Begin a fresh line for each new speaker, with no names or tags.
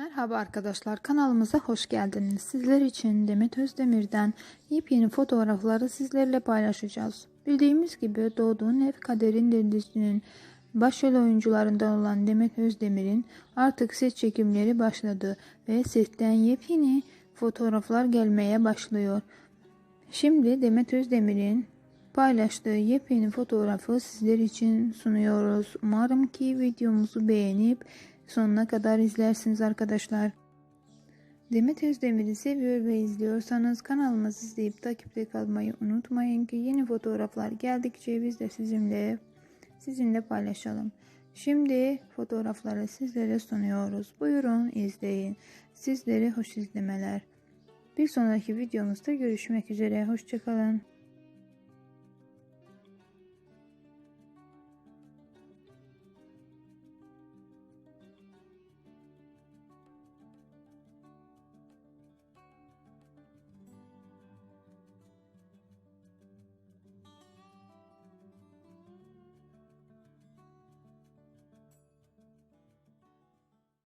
Merhaba arkadaşlar kanalımıza hoş geldiniz. Sizler için Demet Özdemir'den yepyeni fotoğrafları sizlerle paylaşacağız. Bildiğimiz gibi Doğduğun Ev Kaderin dizisinin başrol oyuncularından olan Demet Özdemir'in artık set çekimleri başladı ve setten yepyeni fotoğraflar gelmeye başlıyor. Şimdi Demet Özdemir'in paylaştığı yepyeni fotoğrafı sizler için sunuyoruz. Umarım ki videomuzu beğenip sonuna kadar izlersiniz arkadaşlar. Demet Özdemir'i seviyor ve izliyorsanız kanalımızı izleyip takipte kalmayı unutmayın ki yeni fotoğraflar geldikçe biz de sizinle sizinle paylaşalım. Şimdi fotoğrafları sizlere sunuyoruz. Buyurun izleyin. Sizlere hoş izlemeler. Bir sonraki videomuzda görüşmek üzere. Hoşçakalın.